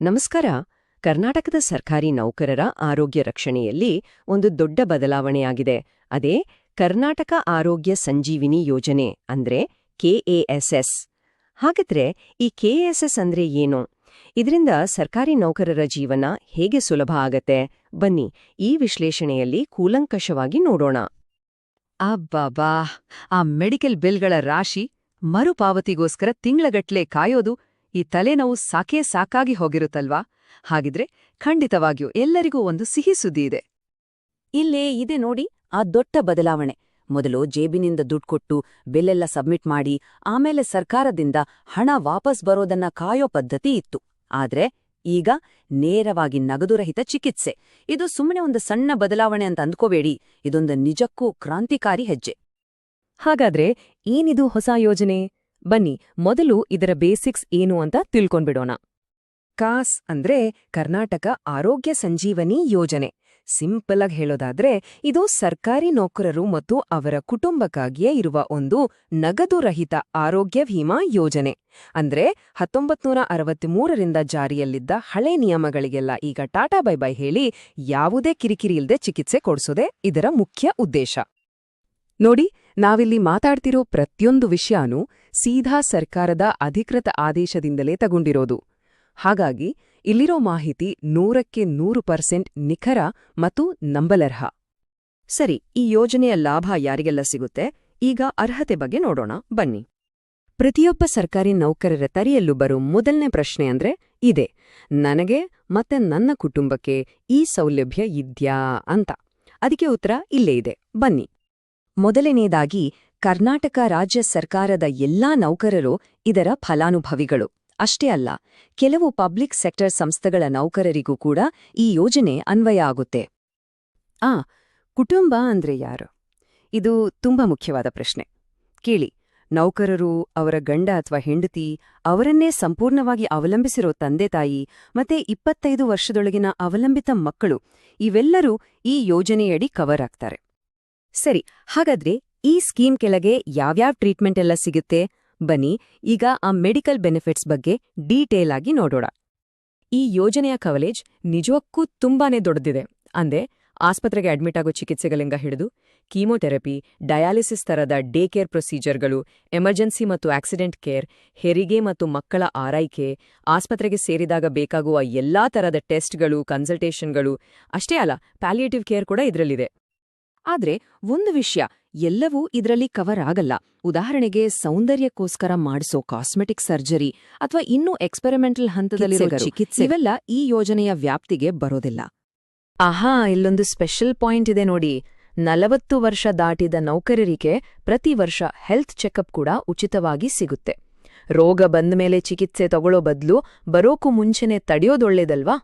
ನಮಸ್ಕಾರ. ಕರ್ನಾಟಕದ ಸರ್ಕಾರಿ ನೌಕರರ ಆರೋಗ್ಯ ರಕ್ಷಣೆಯಲ್ಲಿ ಒಂದು ದೊಡ್ಡ ಬದಲಾವಣೆಯಾಗಿದೆ. ಅದೇ ಕರ್ನಾಟಕ ಆರೋಗ್ಯ ಸಂಜೀವಿನಿ ಯೋಜನೆ ಅಂದ್ರೆ ಕೆಎಎಸ್ಎಸ್ ಹಾಗಿದ್ರೆ ಈ ಕೆಎಎಸ್ಎಸ್ ಅಂದ್ರೆ ಏನು? ಇದರಿಂದ ಸರ್ಕಾರಿ ನೌಕರರ ಜೀವನ ಹೇಗೆ ಸುಲಭ ಆಗತ್ತೆ? ಬನ್ನಿ, ಈ ವಿಶ್ಲೇಷಣೆಯಲ್ಲಿ ಕೂಲಂಕಷವಾಗಿ ನೋಡೋಣ. ಅಬ್ಬಾಬಾ ಆ ಮೆಡಿಕಲ್ ಬಿಲ್ಗಳ ರಾಶಿ ಮರುಪಾವತಿಗೋಸ್ಕರ ತಿಂಗಳಗಟ್ಲೆ ಕಾಯೋದು ಈ ತಲೆನೋವು ಸಾಕೇ ಸಾಕಾಗಿ ಹೋಗಿರುತ್ತಲ್ವಾ? ಹಾಗಿದ್ರೆ ಖಂಡಿತವಾಗಿಯೂ ಎಲ್ಲರಿಗೂ ಒಂದು ಸಿಹಿ ಸುದ್ದಿ ಇದೆ. ಇಲ್ಲೇ ಇದೆ ನೋಡಿ ಆ ದೊಡ್ಡ ಬದಲಾವಣೆ. ಮೊದಲು ಜೇಬಿನಿಂದ ದುಡ್ಡು ಕೊಟ್ಟು ಬಿಲ್ಲೆಲ್ಲ ಸಬ್ಮಿಟ್ ಮಾಡಿ ಆಮೇಲೆ ಸರ್ಕಾರದಿಂದ ಹಣ ವಾಪಸ್ ಬರೋದನ್ನ ಕಾಯೋ ಪದ್ಧತಿ ಇತ್ತು. ಆದ್ರೆ ಈಗ ನೇರವಾಗಿ ನಗದುರಹಿತ ಚಿಕಿತ್ಸೆ. ಇದು ಸುಮ್ಮನೆ ಒಂದು ಸಣ್ಣ ಬದಲಾವಣೆ ಅಂತ ಅಂದ್ಕೋಬೇಡಿ. ಇದೊಂದು ನಿಜಕ್ಕೂ ಕ್ರಾಂತಿಕಾರಿ ಹೆಜ್ಜೆ. ಹಾಗಾದ್ರೆ ಏನಿದು ಹೊಸ ಯೋಜನೆ? ಬನ್ನಿ, ಮೊದಲು ಇದರ ಬೇಸಿಕ್ಸ್ ಏನು ಅಂತ ತಿಳ್ಕೊಂಡ್ಬಿಡೋಣ. ಕಾಸ್ ಅಂದ್ರೆ ಕರ್ನಾಟಕ ಆರೋಗ್ಯ ಸಂಜೀವನಿ ಯೋಜನೆ. ಸಿಂಪಲ್ ಆಗಿ ಹೇಳೋದಾದ್ರೆ, ಇದು ಸರ್ಕಾರಿ ನೌಕರರು ಮತ್ತು ಅವರ ಕುಟುಂಬಕ್ಕಾಗಿಯೇ ಇರುವ ಒಂದು ನಗದು ರಹಿತ ಆರೋಗ್ಯ ವಿಮಾ ಯೋಜನೆ. ಅಂದ್ರೆ ಹತ್ತೊಂಬತ್ನೂರ ಅರವತ್ತ್ಮೂರರಿಂದ ಜಾರಿಯಲ್ಲಿದ್ದ ಹಳೆ ನಿಯಮಗಳಿಗೆಲ್ಲ ಈಗ ಟಾಟಾ ಬೈ ಬೈ ಹೇಳಿ ಯಾವುದೇ ಕಿರಿಕಿರಿ ಇಲ್ಲದೆ ಚಿಕಿತ್ಸೆ ಕೊಡಿಸೋದೇ ಇದರ ಮುಖ್ಯ ಉದ್ದೇಶ. ನೋಡಿ ನಾವಿಲ್ಲಿ ಮಾತಾಡ್ತಿರೋ ಪ್ರತಿಯೊಂದು ವಿಷಯನೂ ಸೀಧಾ ಸರ್ಕಾರದ ಅಧಿಕೃತ ಆದೇಶದಿಂದಲೇ ತಗೊಂಡಿರೋದು. ಹಾಗಾಗಿ, ಇಲ್ಲಿರೋ ಮಾಹಿತಿ ನೂರಕ್ಕೆ ನೂರು ಪರ್ಸೆಂಟ್ ನಿಖರ ಮತ್ತು ನಂಬಲರ್ಹ. ಸರಿ, ಈ ಯೋಜನೆಯ ಲಾಭ ಯಾರಿಗೆಲ್ಲ ಸಿಗುತ್ತೆ? ಈಗ ಅರ್ಹತೆ ಬಗ್ಗೆ ನೋಡೋಣ, ಬನ್ನಿ. ಪ್ರತಿಯೊಬ್ಬ ಸರ್ಕಾರಿ ನೌಕರರ ತರಿಯಲ್ಲೂ ಬರೋ ಮೊದಲನೇ ಪ್ರಶ್ನೆ ಅಂದ್ರೆ ಇದೆ. ನನಗೆ ಮತ್ತೆ ನನ್ನ ಕುಟುಂಬಕ್ಕೆ ಈ ಸೌಲಭ್ಯ ಇದ್ಯಾ ಅಂತ. ಅದಕ್ಕೆ ಉತ್ತರ ಇಲ್ಲೇ ಇದೆ. ಬನ್ನಿ. ಮೊದಲನೇದಾಗಿ, ಕರ್ನಾಟಕ ರಾಜ್ಯ ಸರ್ಕಾರದ ಎಲ್ಲಾ ನೌಕರರು ಇದರ ಫಲಾನುಭವಿಗಳು. ಅಷ್ಟೇ ಅಲ್ಲ, ಕೆಲವು ಪಬ್ಲಿಕ್ ಸೆಕ್ಟರ್ ಸಂಸ್ಥೆಗಳ ನೌಕರರಿಗೂ ಕೂಡ ಈ ಯೋಜನೆ ಅನ್ವಯ ಆಗುತ್ತೆ. ಆ, ಕುಟುಂಬ ಅಂದ್ರೆ ಯಾರು? ಇದು ತುಂಬಾ ಮುಖ್ಯವಾದ ಪ್ರಶ್ನೆ. ಕೇಳಿ, ನೌಕರರು ಅವರ ಗಂಡ ಅಥವಾ ಹೆಂಡತಿ ಅವರನ್ನೇ ಸಂಪೂರ್ಣವಾಗಿ ಅವಲಂಬಿಸಿರೋ ತಂದೆ ತಾಯಿ ಮತ್ತೆ ಇಪ್ಪತ್ತೈದು ವರ್ಷದೊಳಗಿನ ಅವಲಂಬಿತ ಮಕ್ಕಳು, ಇವೆಲ್ಲರೂ ಈ ಯೋಜನೆಯಡಿ ಕವರ್ ಆಗ್ತಾರೆ. ಸರಿ, ಹಾಗಾದ್ರೆ ಈ ಸ್ಕೀಮ್ ಕೆಳಗೆ ಯಾವ್ಯಾವ ಟ್ರೀಟ್ಮೆಂಟ್ ಎಲ್ಲ ಸಿಗುತ್ತೆ? ಬನ್ನಿ, ಈಗ ಆ ಮೆಡಿಕಲ್ ಬೆನಿಫಿಟ್ಸ್ ಬಗ್ಗೆ ಡೀಟೇಲ್ ಆಗಿ ನೋಡೋಣ. ಈ ಯೋಜನೆಯ ಕವರೇಜ್ ನಿಜಕ್ಕೂ ತುಂಬಾನೇ ದೊಡ್ಡದಿದೆ. ಅಂದ್ರೆ ಆಸ್ಪತ್ರೆಗೆ ಅಡ್ಮಿಟ್ ಆಗೋ ಚಿಕಿತ್ಸೆಗಳಿಂದ ಹಿಡಿದು? ಕೀಮೋಥೆರಪಿ, ಡಯಾಲಿಸಿಸ್ ತರದ ಡೇ ಕೇರ್ ಪ್ರೊಸೀಜರ್ಗಳು, ಎಮರ್ಜೆನ್ಸಿ ಮತ್ತು ಆಕ್ಸಿಡೆಂಟ್ ಕೇರ್, ಹೆರಿಗೆ ಮತ್ತು ಮಕ್ಕಳ ಆರೈಕೆ, ಆಸ್ಪತ್ರೆಗೆ ಸೇರಿದಾಗ ಬೇಕಾಗುವ ಎಲ್ಲಾ ತರದ ಟೆಸ್ಟ್ಗಳು, ಕನ್ಸಲ್ಟೇಷನ್ಗಳು, ಅಷ್ಟೇ ಅಲ್ಲ ಪ್ಯಾಲಿಯೇಟಿವ್ ಕೇರ್ ಕೂಡ ಇದರಲ್ಲಿದೆ. ಆದ್ರೆ ಒಂದು ವಿಷಯ ಎಲ್ಲವೂ ಇದರಲ್ಲಿ ಕವರ್ ಆಗಲ್ಲ. ಉದಾಹರಣೆಗೆ ಸೌಂದರ್ಯಕ್ಕೋಸ್ಕರ ಮಾಡಿಸೋ ಕಾಸ್ಮೆಟಿಕ್ ಸರ್ಜರಿ ಅಥವಾ ಇನ್ನೂ ಎಕ್ಸ್ಪೆರಿಮೆಂಟಲ್ ಹಂತದಲ್ಲಿರೋ ಚಿಕಿತ್ಸೆ ಇವೆಲ್ಲ ಈ ಯೋಜನೆಯ ವ್ಯಾಪ್ತಿಗೆ ಬರೋದಿಲ್ಲ. ಆಹಾ ಇಲ್ಲೊಂದು ಸ್ಪೆಷಲ್ ಪಾಯಿಂಟ್ ಇದೆ ನೋಡಿ. ನಲವತ್ತು ವರ್ಷ ದಾಟಿದ ನೌಕರರಿಗೆ ಪ್ರತಿ ವರ್ಷ ಹೆಲ್ತ್ ಚೆಕಪ್ ಕೂಡ ಉಚಿತವಾಗಿ ಸಿಗುತ್ತೆ. ರೋಗ ಬಂದ ಮೇಲೆ ಚಿಕಿತ್ಸೆ ತಗೊಳ್ಳೋ ಬದಲು ಬರೋಕು ಮುಂಚೆನೆ ತಡೆಯೋದೊಳ್ಳೇದಲ್ವಾ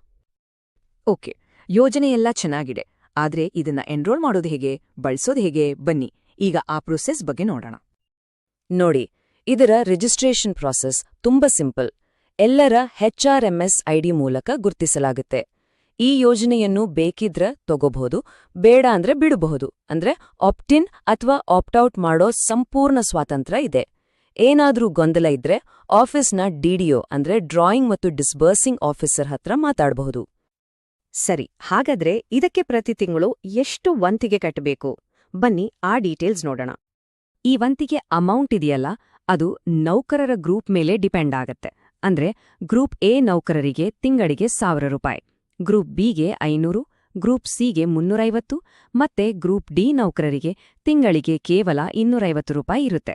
ಓಕೆ ಯೋಜನೆಯೆಲ್ಲ ಚೆನ್ನಾಗಿದೆ. ಆದ್ರೆ ಇದನ್ನ ಎನ್ರೋಲ್ ಮಾಡೋದು ಹೇಗೆ, ಬಳಸೋದು ಹೇಗೆ, ಬನ್ನಿ. ಈಗ ಆ ಪ್ರೊಸೆಸ್ ಬಗ್ಗೆ ನೋಡೋಣ. ನೋಡಿ, ಇದರ ರಿಜಿಸ್ಟ್ರೇಷನ್ ಪ್ರಾಸೆಸ್ ತುಂಬಾ ಸಿಂಪಲ್ ಎಲ್ಲರ ಹೆಚ್ಆರ್ಎಂಎಸ್ ಐಡಿ ಮೂಲಕ ಗುರುತಿಸಲಾಗುತ್ತೆ. ಈ ಯೋಜನೆಯನ್ನು ಬೇಕಿದ್ರೆ ತಗೋಬಹುದು, ಬೇಡ ಅಂದ್ರೆ ಬಿಡಬಹುದು. ಅಂದ್ರೆ ಆಪ್ಟಿನ್ ಅಥವಾ ಆಪ್ಟೌಟ್ ಮಾಡೋ ಸಂಪೂರ್ಣ ಸ್ವಾತಂತ್ರ್ಯ ಇದೆ. ಏನಾದ್ರೂ ಗೊಂದಲ ಇದ್ರೆ ಆಫೀಸ್ನ ಡಿಡಿಒ ಅಂದ್ರೆ ಡ್ರಾಯಿಂಗ್ ಮತ್ತು ಡಿಸ್ಬರ್ಸಿಂಗ್ ಆಫೀಸರ್ ಹತ್ರ ಮಾತಾಡಬಹುದು. ಸರಿ, ಹಾಗಾದ್ರೆ ಇದಕ್ಕೆ ಪ್ರತಿ ತಿಂಗಳು ಎಷ್ಟು ವಂತಿಗೆ ಕಟ್ಟಬೇಕು? ಬನ್ನಿ, ಆ ಡೀಟೇಲ್ಸ್ ನೋಡೋಣ. ಈ ವಂತಿಗೆ ಅಮೌಂಟ್ ಇದೆಯಲ್ಲ, ಅದು ನೌಕರರ ಗ್ರೂಪ್ ಮೇಲೆ ಡಿಪೆಂಡ್ ಆಗತ್ತೆ. ಅಂದ್ರೆ ಗ್ರೂಪ್ ಎ ನೌಕರರಿಗೆ ತಿಂಗಳಿಗೆ ಸಾವಿರ ರೂಪಾಯಿ, ಗ್ರೂಪ್ ಬಿಗೆ ಐನೂರು, ಗ್ರೂಪ್ ಸಿಗೆ ಮುನ್ನೂರೈವತ್ತು ಮತ್ತೆ ಗ್ರೂಪ್ ಡಿ ನೌಕರರಿಗೆ ತಿಂಗಳಿಗೆ ಕೇವಲ ಇನ್ನೂರೈವತ್ತು ರೂಪಾಯಿ ಇರುತ್ತೆ.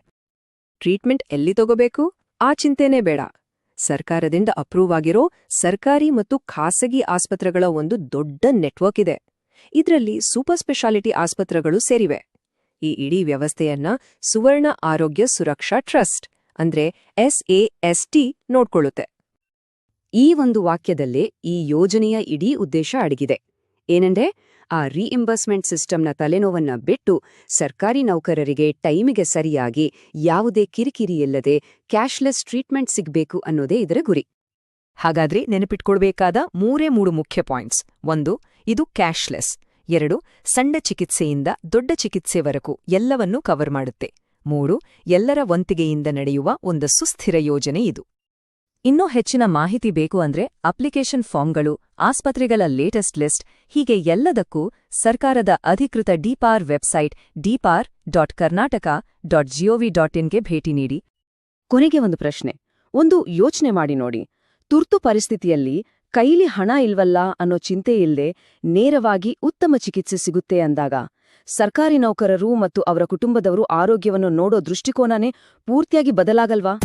ಟ್ರೀಟ್ಮೆಂಟ್ ಎಲ್ಲಿ ತಗೋಬೇಕು? ಆ ಚಿಂತೆನೇ ಬೇಡ. ಸರ್ಕಾರದಿಂದ ಅಪ್ರೂವ್ ಆಗಿರೋ ಸರ್ಕಾರಿ ಮತ್ತು ಖಾಸಗಿ ಆಸ್ಪತ್ರೆಗಳ ಒಂದು ದೊಡ್ಡ ನೆಟ್ವರ್ಕ್ ಇದೆ. ಇದರಲ್ಲಿ ಸೂಪರ್ ಸ್ಪೆಷಾಲಿಟಿ ಆಸ್ಪತ್ರೆಗಳು ಸೇರಿವೆ. ಈ ಇಡೀ ವ್ಯವಸ್ಥೆಯನ್ನ ಸುವರ್ಣ ಆರೋಗ್ಯ ಸುರಕ್ಷಾ ಟ್ರಸ್ಟ್ ಅಂದ್ರೆ ಎಸ್ಎಎಸ್ಟಿ ನೋಡ್ಕೊಳ್ಳುತ್ತೆ. ಈ ಒಂದು ವಾಕ್ಯದಲ್ಲೇ ಈ ಯೋಜನೆಯ ಇಡೀ ಉದ್ದೇಶ ಅಡಗಿದೆ. ಏನಂದ್ರೆ ಆ ರೀಇಂಬರ್ಸ್ಮೆಂಟ್ ಸಿಸ್ಟಮ್ನ ತಲೆನೋವನ್ನ ಬಿಟ್ಟು ಸರ್ಕಾರಿ ನೌಕರರಿಗೆ ಟೈಮಿಗೆ ಸರಿಯಾಗಿ ಯಾವುದೇ ಕಿರಿಕಿರಿ ಇಲ್ಲದೆ ಕ್ಯಾಶ್ಲೆಸ್ ಟ್ರೀಟ್ಮೆಂಟ್ ಸಿಗಬೇಕು ಅನ್ನೋದೇ ಇದರ ಗುರಿ. ಹಾಗಾದ್ರೆ ನೆನಪಿಟ್ಕೊಳ್ಬೇಕಾದ ಮೂರೇ ಮೂರು ಮುಖ್ಯ ಪಾಯಿಂಟ್ಸ್. ಒಂದು, ಇದು ಕ್ಯಾಶ್ಲೆಸ್. ಎರಡು, ಸಣ್ಣ ಚಿಕಿತ್ಸೆಯಿಂದ ದೊಡ್ಡ ಚಿಕಿತ್ಸೆವರೆಗೂ ಎಲ್ಲವನ್ನೂ ಕವರ್ ಮಾಡುತ್ತೆ. ಮೂರು, ಎಲ್ಲರ ವಂತಿಗೆಯಿಂದ ನಡೆಯುವ ಒಂದು ಸುಸ್ಥಿರ ಯೋಜನೆ ಇದು. ಇನ್ನೂ ಹೆಚ್ಚಿನ ಮಾಹಿತಿ ಬೇಕು ಅಂದ್ರೆ ಅಪ್ಲಿಕೇಶನ್ ಫಾರ್ಮ್ಗಳು, ಆಸ್ಪತ್ರೆಗಳ ಲೇಟೆಸ್ಟ್ ಲಿಸ್ಟ್ ಹೀಗೆ ಎಲ್ಲದಕ್ಕೂ ಸರ್ಕಾರದ ಅಧಿಕೃತ DIPR website DIPR dot Karnataka dot GOV dot ಇನ್ಗೆ ಭೇಟಿ ನೀಡಿ. ಕೊನೆಗೆ ಒಂದು ಪ್ರಶ್ನೆ. ಒಂದು ಯೋಚನೆ ಮಾಡಿ ನೋಡಿ. ತುರ್ತು ಪರಿಸ್ಥಿತಿಯಲ್ಲಿ ಕೈಲಿ ಹಣ ಇಲ್ವಲ್ಲ ಅನ್ನೋ ಚಿಂತೆ ಇಲ್ಲದೆ ನೇರವಾಗಿ ಉತ್ತಮ ಚಿಕಿತ್ಸೆ ಸಿಗುತ್ತೆ ಅಂದಾಗ, ಸರ್ಕಾರಿ ನೌಕರರು ಮತ್ತು ಅವರ ಕುಟುಂಬದವರು ಆರೋಗ್ಯವನ್ನು ನೋಡೋ ದೃಷ್ಟಿಕೋನನೇ ಪೂರ್ತಿಯಾಗಿ ಬದಲಾಗಲ್ವಾ?